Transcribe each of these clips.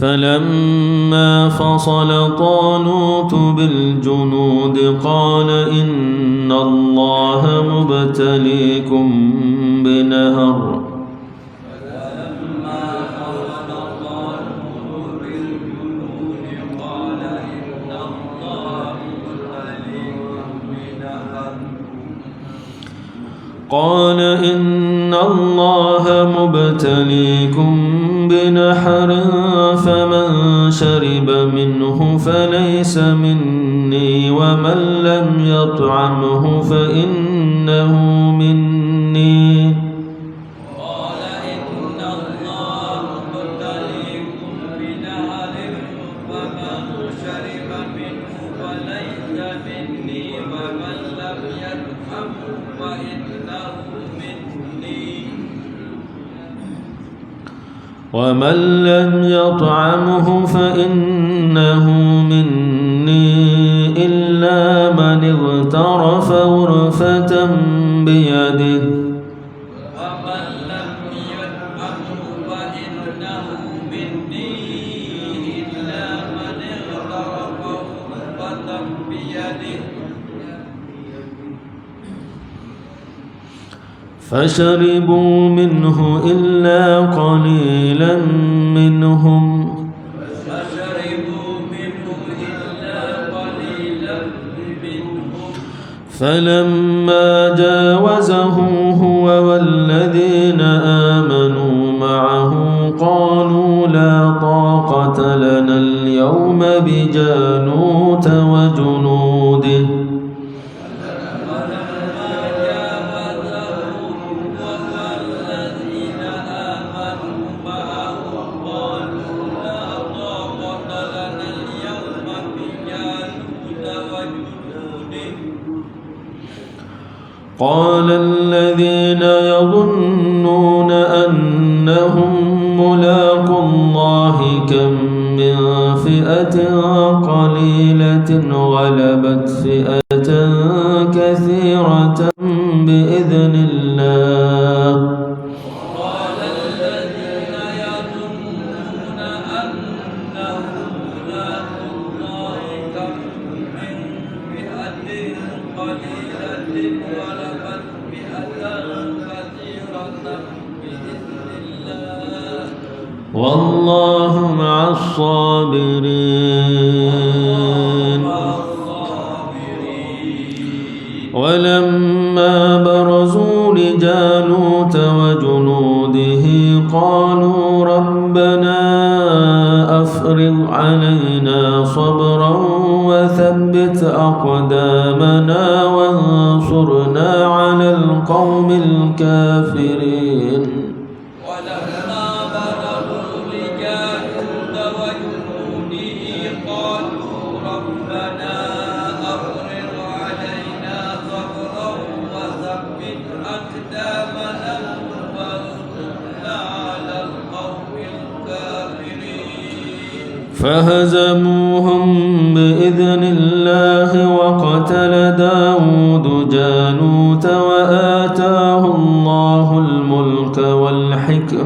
فلما فصل طالوت بالجنود قال إن الله مبتليكم بنهر. قال إن الله مبتليكم شرب منه فليس مني ومن لم يطعمه فإنه مني إلا من اغترف غرفة بيده فشربوا منه إلا قليلا منهم. فلما جاوزه هو والذين آمنوا معه قالوا لا طاقة لنا اليوم بجانوت وجنوده قال الذين يظنون أنهم ملاقوا الله كم من فئة قليلة غلبت فئة ولما برزوا لجالوت وجنوده قالوا ربنا أفرغ علينا صبرا وثبت أقدامنا وانصرنا على القوم الكافرين.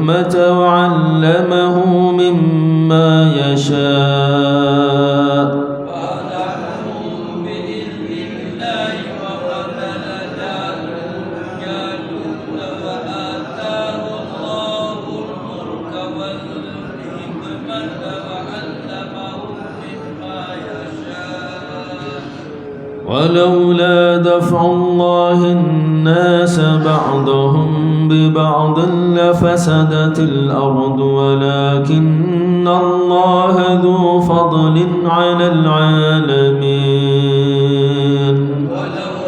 والحكمة وعلمه مما يشاء. لفسدت الأرض ولكن الله ذو فضل على العالمين. ولولا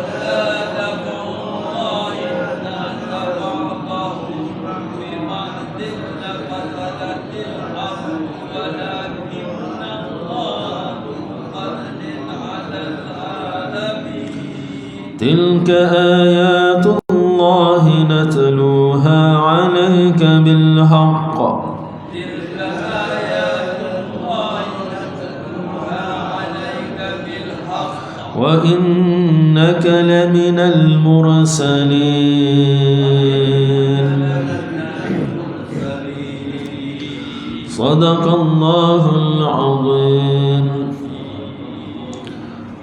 دفع المرسلين صدق الله العظيم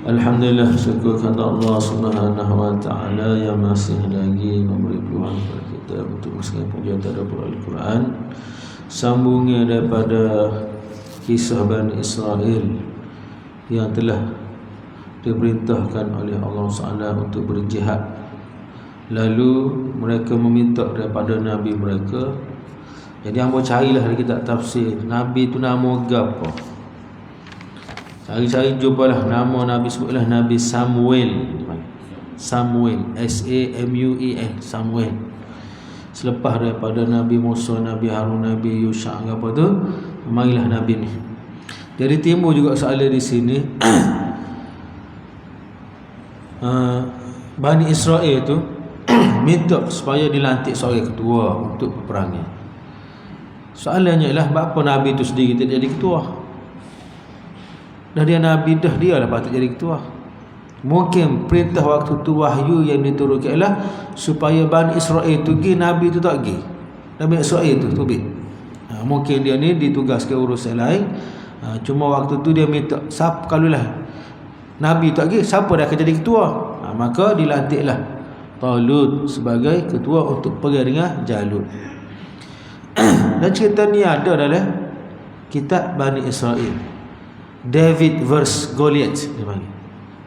Alhamdulillah syukur kepada Allah Subhanahu wa taala yang masih lagi memberi peluang kepada kita untuk mendengar pujian terhadap Al-Quran. Sambungnya daripada kisah Bani Israel yang telah diperintahkan oleh Allah Subhanahu untuk berjihad. Lalu mereka meminta daripada nabi mereka jadi hamba carilah dari kitab tafsir Nabi tu nama apa? Cari-cari jumpalah nama Nabi sebutlah Nabi Samuel. Samuel S A M U E L Samuel. Selepas daripada Nabi Musa, Nabi Harun, Nabi Yusha apa tu, marilah Nabi ni. Jadi timbul juga soalan di sini. uh, Bani Israel tu minta supaya dilantik seorang ketua untuk peperangan. Soalannya ialah apa Nabi tu sendiri tidak jadi ketua? Dah dia Nabi dah dia lah patut jadi ketua. Mungkin perintah waktu tu wahyu yang diturunkan ialah Supaya Bani Israel tu pergi Nabi tu tak pergi. Nabi Israel tu tu ha, Mungkin dia ni ditugaskan urusan lain. Ha, Cuma waktu tu dia minta siapa kalau lah Nabi tak pergi siapa dah akan jadi ketua? Ha, Maka dilantiklah Talut sebagai ketua untuk pergi dengan Jalut Dan cerita ni ada dalam Kitab Bani Israel David versus Goliath dia panggil.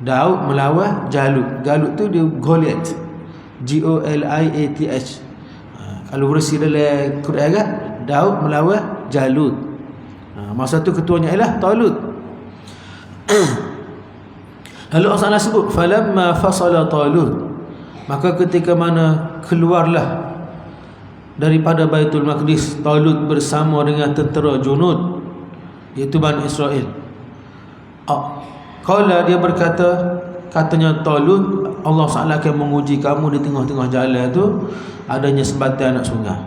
Daud melawan Jalut. Jalut tu dia Goliath. G O L I A T H. Ha, kalau versi dalam Quran kan Daud melawan Jalut. Ha, masa tu ketuanya ialah Talut. Lalu Allah Taala sebut falamma fasala Talut. Maka ketika mana keluarlah daripada Baitul Maqdis Talut bersama dengan tentera junud iaitu Bani Israel Oh. Kalau dia berkata katanya Talut Allah Taala akan menguji kamu di tengah-tengah jalan tu adanya sebatan anak sungai.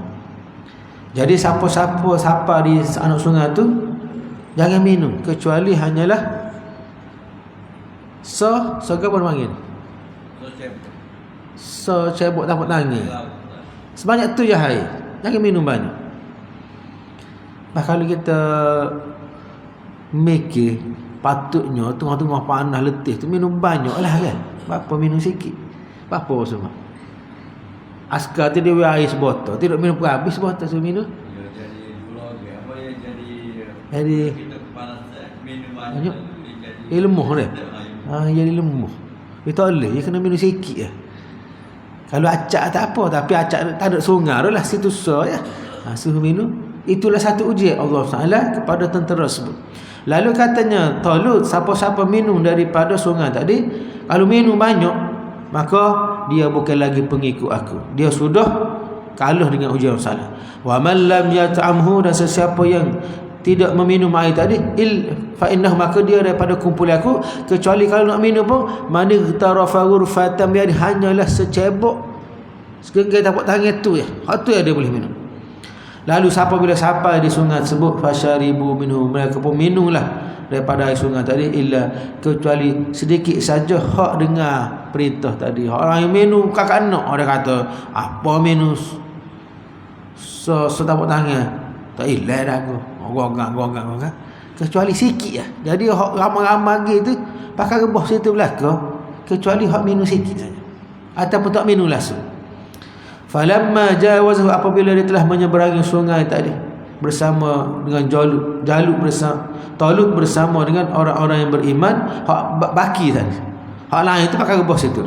Jadi siapa-siapa siapa di anak sungai tu jangan minum kecuali hanyalah so so apa panggil? So cebok tak nangis. Sebanyak tu je hai. Jangan minum banyak. Nah kalau kita mikir Patutnya tengah-tengah panas letih tu minum banyak lah kan. Apa minum sikit. Apa semua. Askar tu dia air sebotol. Tidak minum pun habis sebotol so minum. jadi keluarga apa yang jadi kita kepanasan minum banyak. lemah dia. Ha, jadi lemah. Dia tak boleh. Dia kena minum sikit lah. Kalau acak tak apa. Tapi acak tak ada sungai lah. Situ susah ya. Ha, suruh minum. Itulah satu ujian Allah Taala kepada tentera sebut. Lalu katanya Talut siapa-siapa minum daripada sungai tadi Kalau minum banyak Maka dia bukan lagi pengikut aku Dia sudah kalah dengan ujian salah Wa man lam yat'amhu dan sesiapa yang tidak meminum air tadi il fa innah maka dia daripada kumpul aku kecuali kalau nak minum pun man tarafa ghurfatan bi hanyalah secebok. Sekengkai tapak tangan tu ya hak tu yang dia boleh minum. Lalu siapa bila sampai di sungai tersebut fasyaribu minhu mereka pun minumlah daripada air sungai tadi illa kecuali sedikit saja hak dengar perintah tadi. Orang yang minum kakak nak orang kata apa minum? So setapak tangan. Tak ilah dah aku. Gogak gogak gogak. Kecuali sikit lah. Jadi hak ramai-ramai gitu pakai rebah situ belaka kecuali hak minum sikit saja. Ataupun tak minum langsung. Falamma jawazahu apabila dia telah menyeberangi sungai tadi bersama dengan Jalut, Jalut bersama Talut bersama dengan orang-orang yang beriman, hak baki tadi. Hak lain itu pakai rebah situ.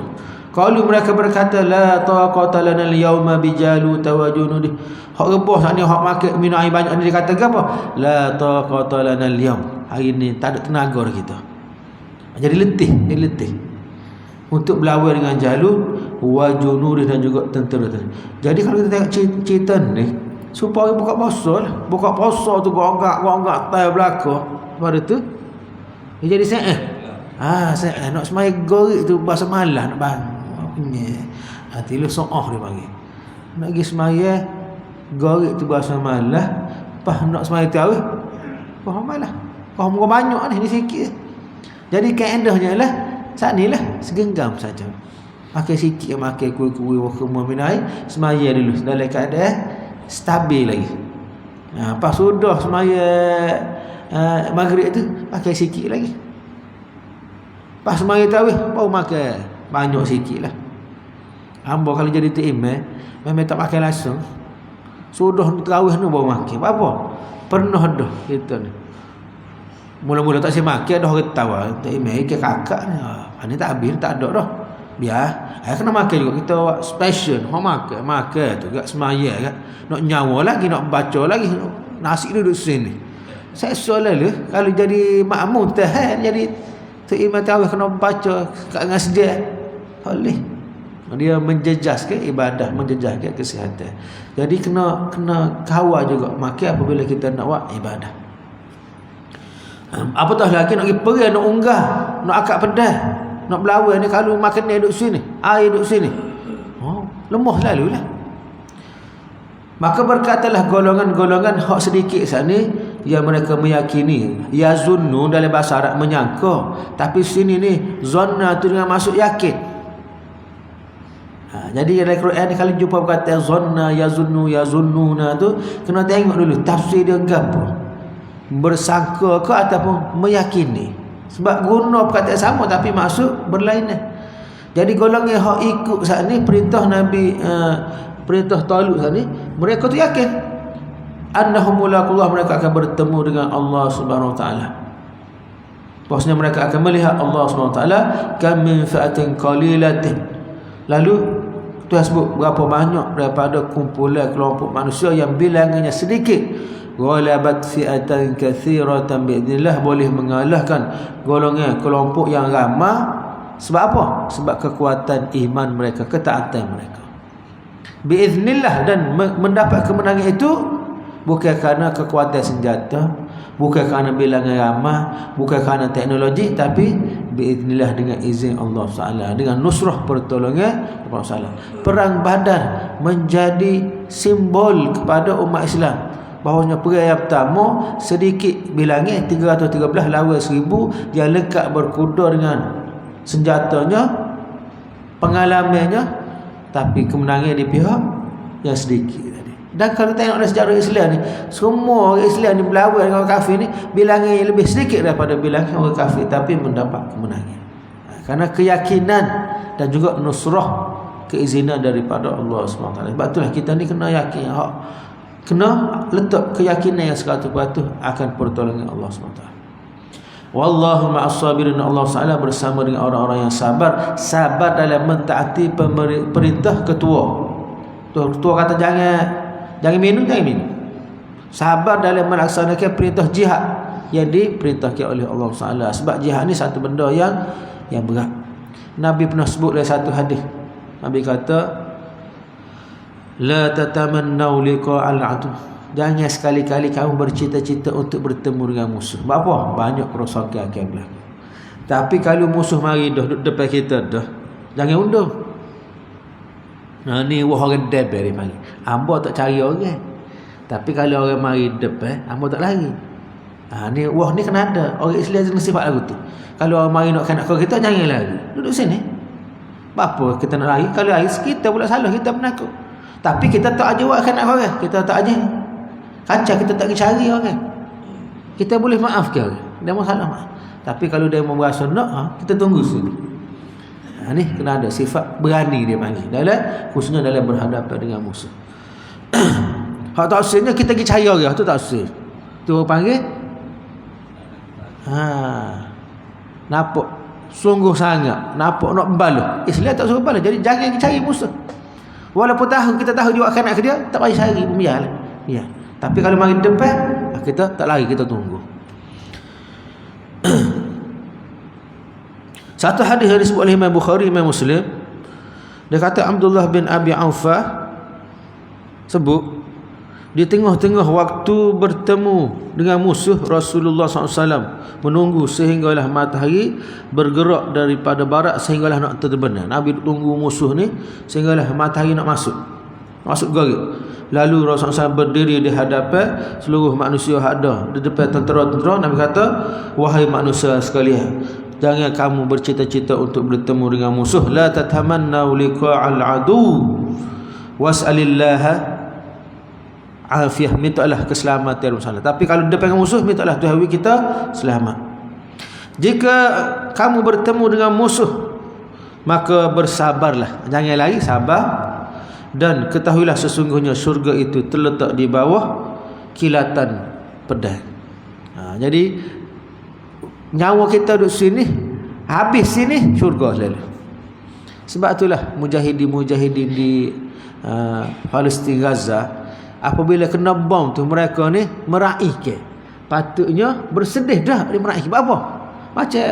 Kalau mereka berkata la taqata lana al-yawma bi Jalut wa junudi. Hak rebah saat ni hak makan minum air banyak ni dia kata apa? La taqata lana al-yawm. Hari ni tak ada tenaga kita. Jadi letih, jadi letih untuk berlawan dengan Jalut wa junuri dan juga tentera tadi. Jadi kalau kita tengok cerita ni supaya buka puasa lah. Buka puasa tu gogak gogak tai belaka pada tu dia jadi. Ha, Ah, saya nak semaya gorik tu bahasa malah nak bang. Punya. Hati lu soah dia panggil. Nak pergi semaya gorik tu bahasa malah. Pas nak semaya tahu. Wah malah. Wah muka banyak ni, ni sikit. Jadi kaedahnya lah saat ni lah segenggam saja. Makan sikit makan kuih-kuih waktu minai semaya dulu dalam keadaan stabil lagi. Ha, pas sudah semaya uh, maghrib tu pakai sikit lagi. Pas semaya tarawih baru makan banyak sikit lah. Hamba kalau jadi tu imam memang tak makan langsung. Sudah tarawih ni baru makan. Apa? Pernah dah kita ni. Mula-mula tak saya makan dah orang tahu. Tak imam ke kakak ni. Ha, ni tak habis tak ada dah. Biar. Saya kena makan juga. Kita special. Ha makan. Makan tu. Gak semaya kan. Nak nyawa lagi. Nak baca lagi. Nasi duduk sini. Saya soal lah. Kalau jadi makmum tahan. Jadi tu imam tahu kena baca. Kat dengan sedia. Boleh. Dia menjejas ke ibadah. Menjejas ke kesihatan. Jadi kena kena kawal juga. Makan apabila kita nak buat ibadah. Apatah lagi nak pergi nak unggah. Nak akak pedas. Nak berlawan ni kalau makan ni duduk sini. Air duduk sini. Oh, lemah lalu lah. Maka berkatalah golongan-golongan hak sedikit sana yang mereka meyakini yazunnu dalam bahasa Arab menyangka tapi sini ni zanna tu dengan masuk yakin ha, jadi dalam Quran ni kalau jumpa perkataan zanna yazunnu yazunnuna tu kena tengok dulu tafsir dia gapo bersangka ke ataupun meyakini. Sebab guna perkataan sama tapi maksud berlainan jadi golongan hak ikut saat ni perintah Nabi uh, perintah Talut saat ni mereka tu yakin annahum mulaqullah mereka akan bertemu dengan Allah Subhanahu wa taala. Bahasanya mereka akan melihat Allah Subhanahu wa taala kam min fa'atin qalilatin. Lalu Tuhan sebut berapa banyak daripada kumpulan kelompok manusia yang bilangannya sedikit ghalabat fi'atan katsiratan biidznillah boleh mengalahkan golongan kelompok yang ramai sebab apa? Sebab kekuatan iman mereka, ketaatan mereka. Biiznillah dan mendapat kemenangan itu bukan kerana kekuatan senjata, bukan kerana bilangan ramah, bukan kerana teknologi tapi biiznillah dengan izin Allah Taala, dengan nusrah pertolongan Allah Taala. Perang Badar menjadi simbol kepada umat Islam bahawanya perang yang pertama sedikit bilangnya 313 lawan 1000 yang lengkap berkuda dengan senjatanya pengalamannya tapi kemenangan di pihak yang sedikit dan kalau tengok dalam sejarah Islam ni semua orang Islam ni berlawan dengan orang kafir ni bilangan yang lebih sedikit daripada bilangan orang kafir tapi mendapat kemenangan. Ha, kerana keyakinan dan juga nusrah keizinan daripada Allah SWT sebab itulah kita ni kena yakin hak. Kena letak keyakinan yang 100% akan pertolongan Allah SWT Wallahu ma'as sabirin. Allah Taala bersama dengan orang-orang yang sabar. Sabar dalam mentaati perintah ketua ketua kata jangan jangan minum jangan minum sabar dalam melaksanakan perintah jihad yang diperintahkan oleh Allah Taala sebab jihad ni satu benda yang yang berat Nabi pernah sebut dalam satu hadis Nabi kata La tatamannau liqa'al adu. Jangan sekali-kali kamu bercita-cita untuk bertemu dengan musuh. Sebab apa? Banyak kerosakan akan berlaku. Tapi kalau musuh mari dah duduk depan kita dah, jangan undur. Nah ni orang deber dia mari. Hamba tak cari orang. Tapi kalau orang mari depan, hamba tak lari. Ha ni wah ni kena ada. Orang Islam jenis sifat lagu tu. Kalau orang mari nak kena kita jangan lari. Duduk sini. Apa kita nak lari? Kalau lari kita pula salah kita penakut. Tapi kita tak aja buat nak orang. Kita tak aja. Kacau kita tak cari orang. Kita boleh maaf ke orang. Dia masalah maaf. Tapi kalau dia mau berasa nak, ha, kita tunggu sini. Ha, ni kena ada sifat berani dia panggil. Dalam, khususnya dalam berhadapan dengan musuh. Hak tak usahnya kita pergi cari orang. Itu tak usah. Orang panggil. Ha. Nampak. Sungguh sangat. Nampak nak membalas. Islam tak suruh balas. Jadi jangan pergi cari musuh. Walaupun tahu kita tahu dia akan nak ke dia, tak payah cari, biarlah. Ya. Tapi kalau mari depan, kita tak lari, kita tunggu. Satu hadis yang disebut oleh Imam Bukhari, Imam Muslim, dia kata Abdullah bin Abi Aufah sebut di tengah-tengah waktu bertemu dengan musuh Rasulullah SAW menunggu sehinggalah matahari bergerak daripada barat sehinggalah nak terbenam. Nabi tunggu musuh ni sehinggalah matahari nak masuk. Masuk garis. Lalu Rasulullah SAW berdiri di hadapan seluruh manusia ada di depan tentera-tentera. Nabi kata, wahai manusia sekalian, jangan kamu bercita-cita untuk bertemu dengan musuh. La tatamannaw liqa'al adu was'alillaha afiah mintalah keselamatan Rasulullah. Tapi kalau depan musuh mintalah Tuhan kita selamat. Jika kamu bertemu dengan musuh maka bersabarlah. Jangan lari, sabar dan ketahuilah sesungguhnya syurga itu terletak di bawah kilatan pedang. Ha, jadi nyawa kita duduk sini habis sini syurga selalu. Sebab itulah mujahidin-mujahidin di uh, Palestin Gaza apabila kena bom tu mereka ni meraih ke? Patutnya bersedih dah dia meraih. Apa? Macam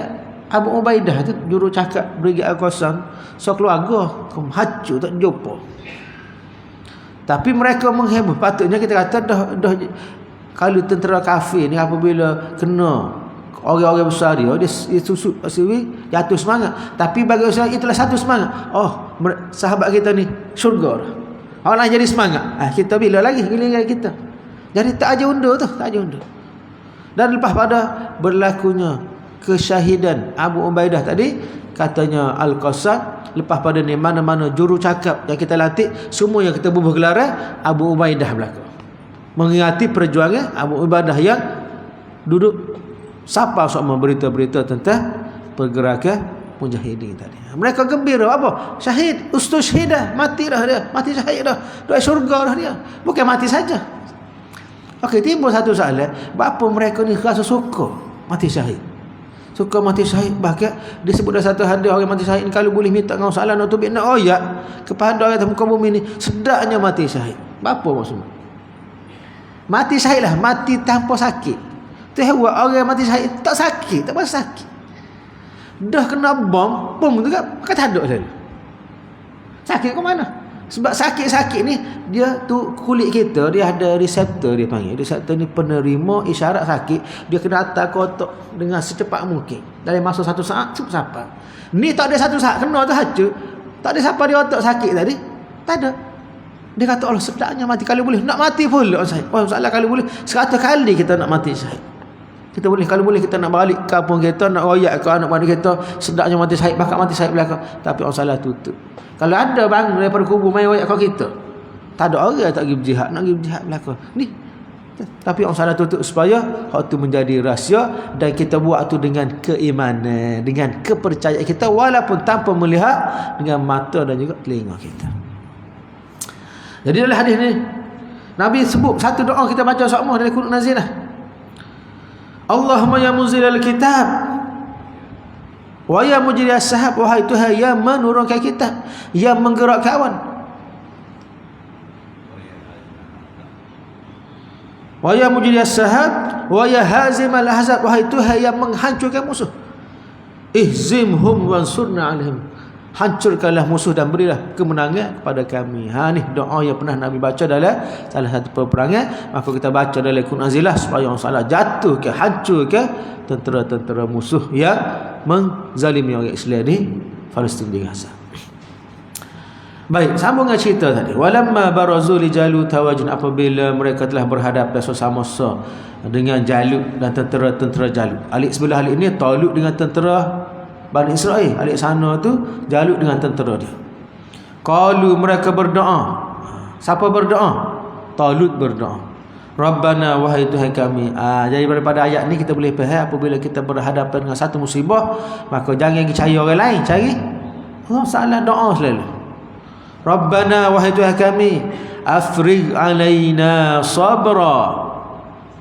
Abu Ubaidah tu juru cakap Brigade Al-Qassam so keluarga hancur tak jumpa. Tapi mereka mengheboh patutnya kita kata dah dah kalau tentera kafir ni apabila kena orang-orang besar dia dia, dia susut sini jatuh semangat tapi bagi saya itulah satu semangat oh sahabat kita ni syurga lain jadi semangat. Ah kita bila lagi giliran kita. Jadi tak aja undur tu, tak aja undur. Dan lepas pada berlakunya kesyahidan Abu Ubaidah tadi katanya Al-Qassam lepas pada ni mana-mana juru cakap yang kita latih semua yang kita bubuh gelaran Abu Ubaidah berlaku. Mengingati perjuangan Abu Ubaidah yang duduk sapa sama berita-berita tentang pergerakan mujahidin tadi. Mereka gembira apa? Syahid, ustaz syahidah, mati dah dia, mati syahid dah. Doa syurga dah dia. Bukan mati saja. Okey, timbul satu soalan, apa mereka ni rasa suka mati syahid? Suka mati syahid bahkan disebut dalam satu hadis orang mati syahid kalau boleh minta dengan salah nak tubik nak oyak kepada orang muka bumi ni sedaknya mati syahid. Apa maksudnya? Mati syahid lah, mati tanpa sakit. Tu orang mati syahid tak sakit, tak apa sakit. Dah kena bom bom tu kan kata ada saya sakit ke mana? Sebab sakit-sakit ni dia tu kulit kita dia ada reseptor dia panggil. Reseptor ni penerima isyarat sakit. Dia kena atas kotak dengan secepat mungkin. Dalam masa satu saat cukup siapa. Ni tak ada satu saat kena tu hacu tak ada siapa dia otak sakit tadi tak ada. Dia kata Allah sedaknya mati kalau boleh. Nak mati pun oh, salah kalau boleh seratus kali kita nak mati syahid kita boleh kalau boleh kita nak balik kampung kita nak royak ke anak beradik kita sedaknya mati sahib bakal mati sahib belakang. Tapi orang salah tutup. Kalau ada bang daripada kubur mai royak ke kita tak ada orang tak pergi berjihad nak pergi berjihad belakang. Ni. Tapi orang salah tutup supaya hak tu menjadi rahsia dan kita buat tu dengan keimanan dengan kepercayaan kita walaupun tanpa melihat dengan mata dan juga telinga kita. Jadi dalam hadis ni Nabi sebut satu doa kita baca semua dari Quran Nazilah Allahumma ya muzil al-kitab. Wa ya mujri as-sahab wahai Tuhan yang menurunkan kitab yang menggerakkan awan wa ya mujri as-sahab wa ya hazim al-ahzab wahai Tuhan yang menghancurkan musuh. Ihzimhum wansurna alaihim hancurkanlah musuh dan berilah kemenangan kepada kami. Ha ni doa yang pernah Nabi baca dalam salah satu peperangan, maka kita baca dalam Quran Azilah supaya orang salah jatuh ke hancur ke tentera-tentera musuh yang menzalimi orang Islam di Palestin di Gaza. Baik, sambung dengan cerita tadi. Walamma barazu li Jalut tawajin apabila mereka telah berhadap dan sama-sama dengan Jalut dan tentera-tentera Jalut. Alik sebelah alik ini Talut dengan tentera Bani Israel alik sana tu Jalut dengan tentera dia. Qalu mereka berdoa. Siapa berdoa? Talut berdoa. Rabbana wahai Tuhan kami. Ah, Jadi daripada ayat ni kita boleh faham Apabila kita berhadapan dengan satu musibah Maka jangan cari orang lain Cari. Oh, Salah doa selalu. Rabbana wahai Tuhan kami Afrig alaina sabra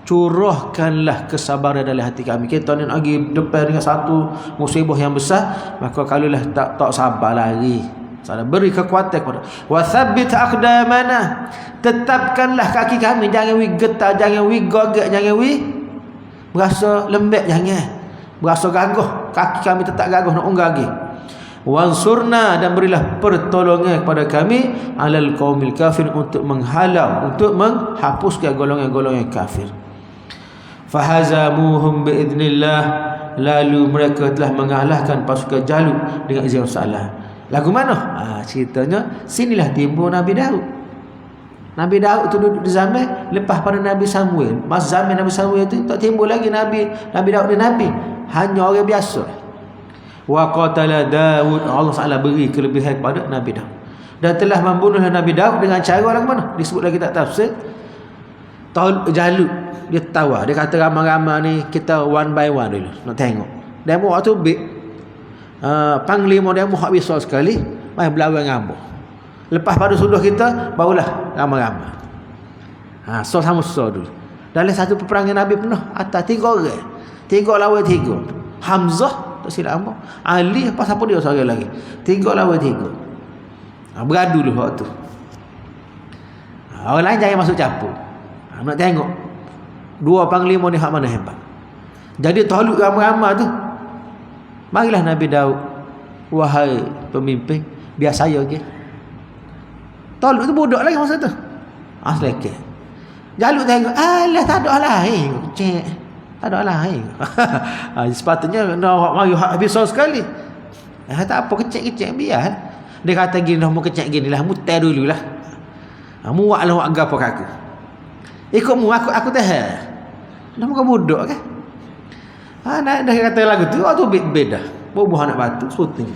curahkanlah kesabaran dalam hati kami. Kita ni pergi depan dengan satu musibah yang besar maka kalaulah tak tak sabar lagi salah beri kekuatan kepada. Wa thabbit aqdamana. Tetapkanlah kaki kami. Jangan wi getar jangan wi gogak jangan wi berasa lembek jangan. Berasa gagah kaki kami tetap gagah nak unggah lagi. Wansurna dan berilah pertolongan kepada kami alal qaumil kafir untuk menghalau untuk menghapuskan golongan-golongan kafir fahazamuhum biidnillah. Lalu mereka telah mengalahkan pasukan Jalut dengan izin Allah lagu mana? Ha, ceritanya sinilah timbul Nabi Daud. Nabi Daud tu duduk di zaman lepas pada Nabi Samuel. Masa zaman Nabi Samuel tu tak timbul lagi Nabi Nabi Daud ni Nabi. Hanya orang biasa. Wa qatala Daud Allah Taala beri kelebihan kepada Nabi Daud. Dan telah membunuh Nabi Daud dengan cara lagu mana? Disebut lagi tak tafsir Taul Jalut dia tawar dia kata ramai-ramai ni kita one by one dulu nak tengok. Demo waktu big uh, panglima demo hak besar sekali main berlawan ngambuk lepas pada sudah kita barulah ramai-ramai. Ha, so sama so dulu. Dalam satu peperangan Nabi penuh atas tiga orang. Tiga lawan tiga. Hamzah tak silap apa Ali apa siapa dia seorang lagi? Tiga lawan tiga. Ha, beradu dulu waktu. Ha, orang lain jangan masuk campur nak tengok Dua panglima ni hak mana hebat. Jadi taluk ramai-ramai tu. Marilah Nabi Daud. Wahai pemimpin. Biar saya ke. Taluk tu budak lagi masa tu. Asli ke. Jaluk tengok. Alah tak ada lain. Cik. Tak ada lain. ha, sepatutnya nak mari hak besar sekali. Eh, tak apa kecil-kecil biar. Dia kata gini dah mau kecil gini lah. Mutai dulu lah. Ha, muak lah muak apa aku. Ikut mu aku aku tahan. Dah muka budak kan? Ha, dah, dah kata lagu tu, oh tu beda. Bubuh anak batu, syuting.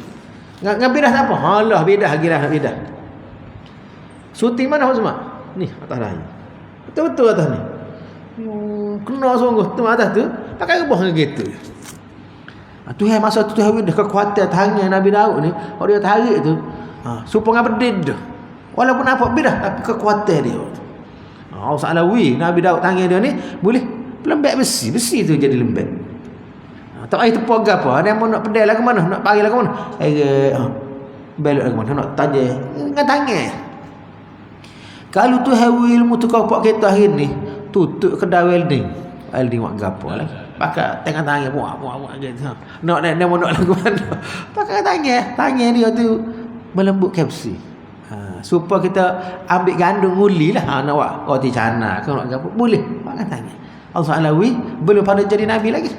Ngak beda apa? Halah beda lagi dah beda. Syuting mana semua? Ni atas dah. Betul-betul atas ni. Hmm, kena sungguh tu atas tu, pakai ubah gitu. Ha, tu masa tu tu dah kekuatan tangan Nabi Daud ni, kalau dia tarik tu, ha, supaya berdid. Walaupun apa beda tapi kekuatan dia. Ha, Allah Alawi Nabi Daud tangan dia ni boleh Lembek besi, besi tu jadi lembek. Ha, tak payah tepuk apa. Yang mau nak pedal lah ke mana? Nak pari lah ke mana? Eh, ha, belok lah ke mana? Nak tanya. Dengan tangan. Kalau tu hewi ilmu tu kau buat kereta hari ni, tutup kedai welding. Welding buat gapo lah. Pakai tengah tangan buat buat buat gitu. Nak nak nak nak lagu mana? Pakai tangan, tangan dia tu melembut kapsi. Supaya kita ambil gandung uli lah. Ha, nak buat? Roti cana ke nak gapo boleh. Pakai tangan Allah Alawi belum pada jadi Nabi lagi.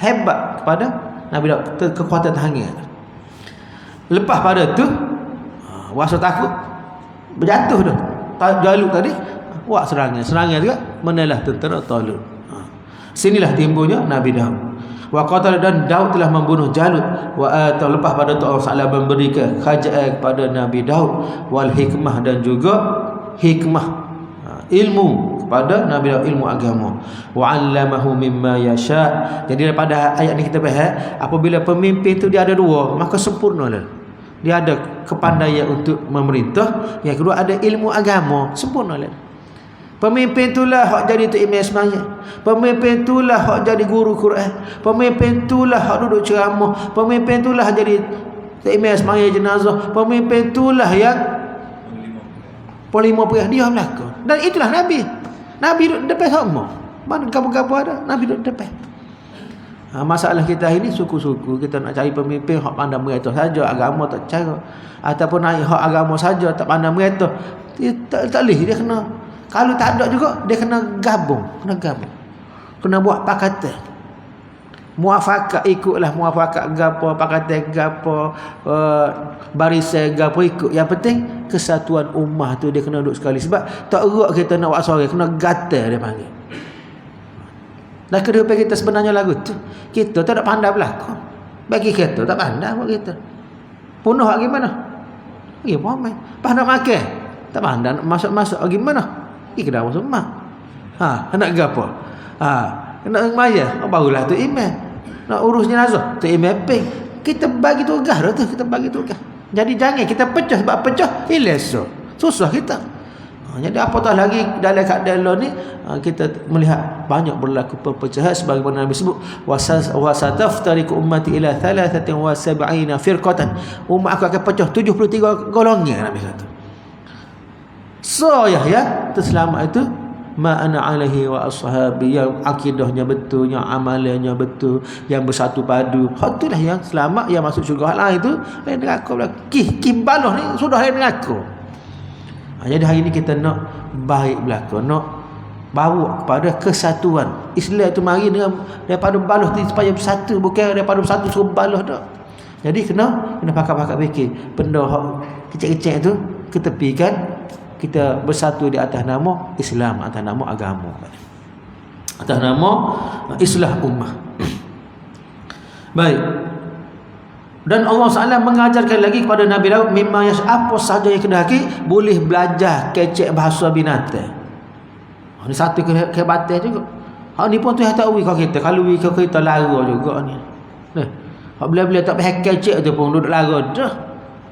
Hebat kepada Nabi Daud. Kekuatan tangan lepas pada tu ha, wasa takut berjatuh dah jaluk tadi. Buat serangan. Serangan juga menelah tentera Talut ha. sinilah timbulnya Nabi Daud wa qatal dan Daud telah membunuh Jalut. Wa atau lepas pada tu Allah Taala memberikan kerajaan kepada Nabi Daud. Wal hikmah dan juga hikmah ha, ilmu kepada Nabi Daud ilmu agama. Wa 'allamahu mimma yasha. Jadi daripada ayat ni kita faham apabila pemimpin tu dia ada dua maka sempurnalah dia ada kepandaian untuk memerintah. Yang kedua ada ilmu agama sempurnalah pemimpin itulah hak jadi tu imam semaya pemimpin itulah hak jadi guru Quran pemimpin itulah hak duduk ceramah pemimpin itulah jadi imam semaya jenazah pemimpin itulah yang Polimo perih dia belaka. Dan itulah Nabi. Nabi duduk depan sama. Mana kamu-kamu ada? Nabi duduk depan. Ha, masalah kita ini suku-suku kita nak cari pemimpin hak pandai mereka saja agama tak cara ataupun naik hak agama saja tak pandai mereka tak tak leh dia kena kalau tak ada juga dia kena gabung kena gabung. Kena buat pakatan. Muafakat ikutlah muafakat gapo pakatan gapo uh, barisan gapo ikut. Yang penting kesatuan ummah tu dia kena duduk sekali. Sebab tak erak kita nak buat suara kena gatal dia panggil. Dan kedua kita sebenarnya lagu tu kita tak ada pandai belakang bagi kita tak pandai buat kita. Punuh lagi mana ya pandai makan. Tak pandai masuk-masuk. Lagi mana Kena masuk mak ha nak gapo ha nak maya oh, barulah tu iman nak urus jenazah tu mapping kita bagi tugas dah tu kita bagi tugas. Jadi jangan kita pecah sebab pecah hilas susah kita. Ha, jadi apatah lagi dalam keadaan lo ni? Ha, kita melihat banyak berlaku perpecahan sebagaimana Nabi sebut wasataftariku ummati ila thalathatin wa sab'ina firqatan. Umat aku akan pecah 73 golongan Nabi kata so ya ya terselamat itu. Ma ana alaihi wa ashabi. Yang akidahnya betul yang amalannya betul yang bersatu padu. Hak itulah yang selamat yang masuk syurga. Hak lain tu lain aku pula. Ki ki balah ni sudah lain aku ha, jadi hari ni kita nak baik belaka nak bawa kepada kesatuan. Islam tu mari dengan daripada balah tu supaya bersatu bukan daripada bersatu suruh balah dak jadi kena kena pakar-pakar fikir. Benda hak kecil-kecil tu ketepikan kita bersatu di atas nama Islam atas nama agama. Atas nama islah ummah. Baik. Dan Allah SWT mengajarkan lagi kepada Nabi Daud memang yang apa sahaja yang kedahaki boleh belajar kecek bahasa binatang. Ini satu ke- kehebatan juga. Hak ni pun tu tak wi kau kita. Kalau wi kau kita lara juga ni. Nah hak bila-bila tak payah kecek tu pun duduk lara dah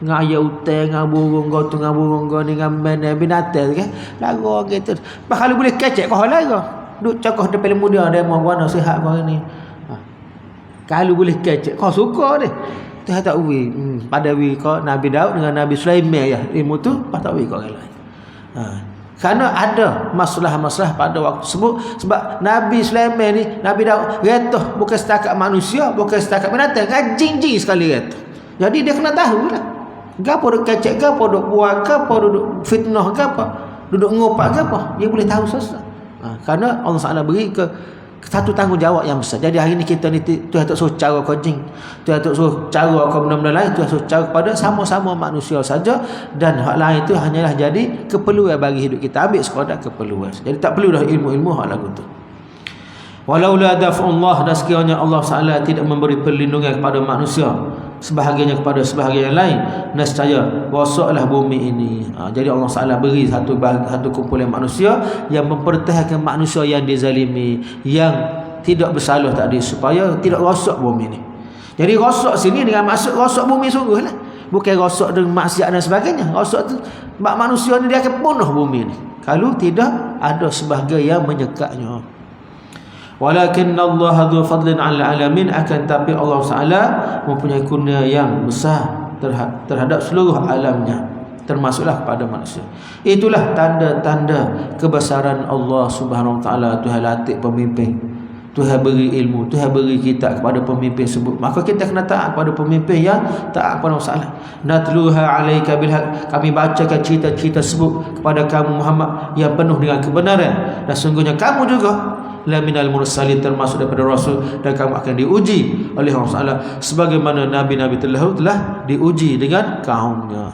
ngaya utang ngah burung kau tu ngah burung kau ni ngah mana binatang kan lara gitu. Bah kalau boleh kecek kau lara duk cakoh depan muda dia mau warna sihat kau ni. Ha. kalau boleh kecek kau suka deh tu tak wi hmm. pada wi kau Nabi Daud dengan Nabi Sulaiman ya. Ilmu tu pas tak wi kau lain. Ha. Kerana ada masalah-masalah pada waktu tersebut sebab Nabi Sulaiman ni Nabi Daud retah bukan setakat manusia bukan setakat binatang jing-jing sekali retah jadi dia kena tahu lah gapo duk kecek gapo duk buat gapo duk fitnah gapo duduk ngopak gapo dia boleh tahu sesuatu ha, kerana Allah Taala beri ke satu tanggungjawab yang besar. Jadi hari ni kita ni Tuhan tak suruh cara kau jing. Tuhan tak suruh cara kau benda-benda lain. Tuhan suruh cara kepada sama-sama manusia saja. Dan hak lain itu hanyalah jadi keperluan bagi hidup kita. Ambil sekadar keperluan. Jadi tak perlu dah ilmu-ilmu hak lagu tu. Walaula daf'ullah dan sekiranya Allah Taala tidak memberi perlindungan kepada manusia sebahagiannya kepada sebahagian yang lain nescaya rosaklah bumi ini. Ha, jadi Allah Taala beri satu satu kumpulan manusia yang mempertahankan manusia yang dizalimi yang tidak bersalah tadi supaya tidak rosak bumi ini. Jadi rosak sini dengan maksud rosak bumi sungguh lah bukan rosak dengan maksiat dan sebagainya. Rosak tu mak manusia ni dia akan punah bumi ini kalau tidak ada sebahagian yang menyekatnya Walakin Allah dhu fadlin 'ala alamin akan tapi Allah Taala mempunyai kurnia yang besar terhadap seluruh alamnya termasuklah kepada manusia. Itulah tanda-tanda kebesaran Allah Subhanahu Taala Tuhan latih pemimpin. Tuhan beri ilmu, Tuhan beri kitab kepada pemimpin sebut. Maka kita kena taat kepada pemimpin yang taat kepada Allah. Natluha 'alaika bil Kami bacakan cerita-cerita sebut kepada kamu Muhammad yang penuh dengan kebenaran dan sungguhnya kamu juga la minal mursalin termasuk daripada rasul dan kamu akan diuji oleh Allah Taala sebagaimana nabi-nabi telah telah diuji dengan kaumnya.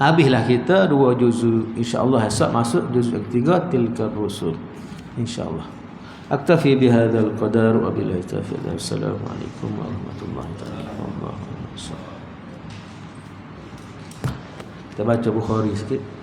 Habislah kita dua juzuk insya-Allah esok masuk juzuk ketiga tilka rusul insya-Allah. Aktafi bihadzal qadar wa billahi taufiq. Assalamualaikum warahmatullahi wabarakatuh. Kita baca Bukhari sikit.